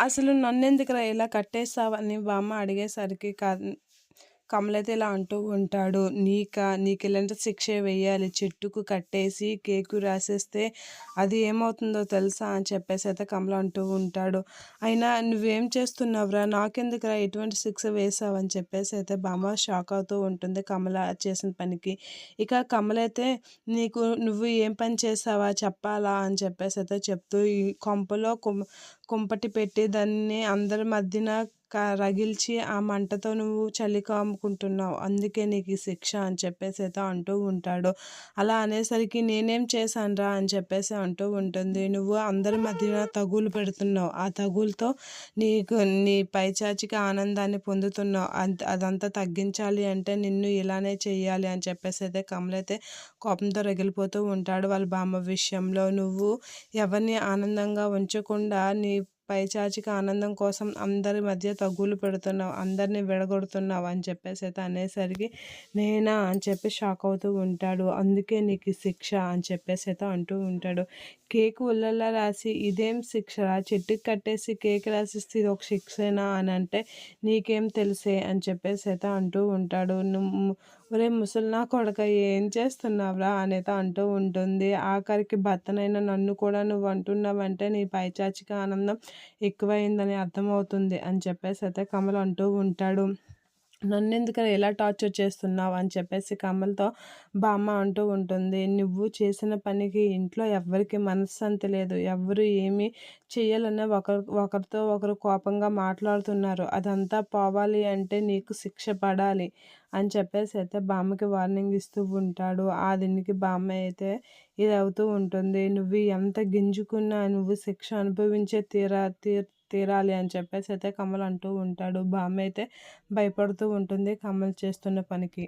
అసలు నన్నెందుకురా ఇలా కట్టేస్తావని బామ్మ అడిగేసరికి కా కమలైతే ఇలా అంటూ ఉంటాడు నీకా నీకు ఇలాంటి శిక్ష వేయాలి? చెట్టుకు కట్టేసి కేకు రాసేస్తే అది ఏమవుతుందో తెలుసా అని చెప్పేసి అయితే కమల అంటూ ఉంటాడు. అయినా నువ్వేం చేస్తున్నావురా? నాకెందుకురా ఎటువంటి శిక్ష వేసావు అని చెప్పేసి అయితే బామ్మ షాక్ అవుతూ ఉంటుంది కమల చేసిన పనికి. ఇక కమలైతే నీకు నువ్వు ఏం పని చేసావా చెప్పాలా అని చెప్పేసి అయితే చెప్తూ ఈ కొంపలో కుంపటి పెట్టి దాన్ని అందరి మధ్యన క రగిల్చి ఆ మంటతో నువ్వు చలి కాముకుంటున్నావు. అందుకే నీకు ఈ శిక్ష అని చెప్పేసి అయితే అంటూ ఉంటాడు. అలా అనేసరికి నేనేం చేశానురా అని చెప్పేసి అంటూ ఉంటుంది. నువ్వు అందరి మధ్యన తగులు పెడుతున్నావు. ఆ తగులతో నీకు నీ పైచాచిక ఆనందాన్ని పొందుతున్నావు. అంత అదంతా తగ్గించాలి అంటే నిన్ను ఇలానే చేయాలి అని చెప్పేసి అయితే కమలైతే కోపంతో రగిలిపోతూ ఉంటాడు. వాళ్ళ బామ్మ విషయంలో నువ్వు ఎవరిని ఆనందంగా ఉంచకుండా నీ పైచాచిక ఆనందం కోసం అందరి మధ్య తగ్గులు పెడుతున్నావు అందరినీ విడగొడుతున్నావు అని చెప్పేసి అయితే అనేసరికి నేనా అని చెప్పి షాక్ అవుతూ ఉంటాడు. అందుకే నీకు శిక్ష అని చెప్పేసి అయితే అంటూ ఉంటాడు. కేక్ ఉల్లల్లా రాసి ఇదేం శిక్షరా? చెట్టుకి కట్టేసి కేక్ రాసిస్తే ఇది ఒక శిక్షేనా? అని అంటే నీకేం తెలిసే? అని చెప్పేసి అయితే అంటూ ఉంటాడు. నువ్వు ఒరే ముసలినా కొడక ఏం చేస్తున్నావురా? అనేది అంటూ ఉంటుంది. ఆఖరికి భర్తనైనా నన్ను కూడా నువ్వు అంటున్నావంటే నీ పైచాచిక ఆనందం ఎక్కువైందని అర్థమవుతుంది అని చెప్పేసి అయితే కమల్ అంటూ ఉంటాడు. నన్ను ఎలా టార్చర్ చేస్తున్నావు అని చెప్పేసి కమల్తో బామ్మ అంటూ ఉంటుంది. నువ్వు చేసిన పనికి ఇంట్లో ఎవరికి మనశ్శాంతి లేదు. ఎవరు ఏమి చేయాలన్న ఒకరు ఒకరితో ఒకరు కోపంగా మాట్లాడుతున్నారు. అదంతా పోవాలి అంటే నీకు శిక్ష పడాలి అని చెప్పేసి అయితే బామ్మకి వార్నింగ్ ఇస్తూ ఉంటాడు. ఆ దీనికి బామ్మ అయితే ఇది అవుతూ ఉంటుంది. నువ్వు ఎంత గింజుకున్నా నువ్వు శిక్ష అనుభవించే తీరా తీర్ తీరాలి అని చెప్పేసి అయితే కమల్ అంటూ ఉంటాడు. బామ్మ అయితే భయపడుతూ ఉంటుంది కమల్ చేస్తున్న పనికి.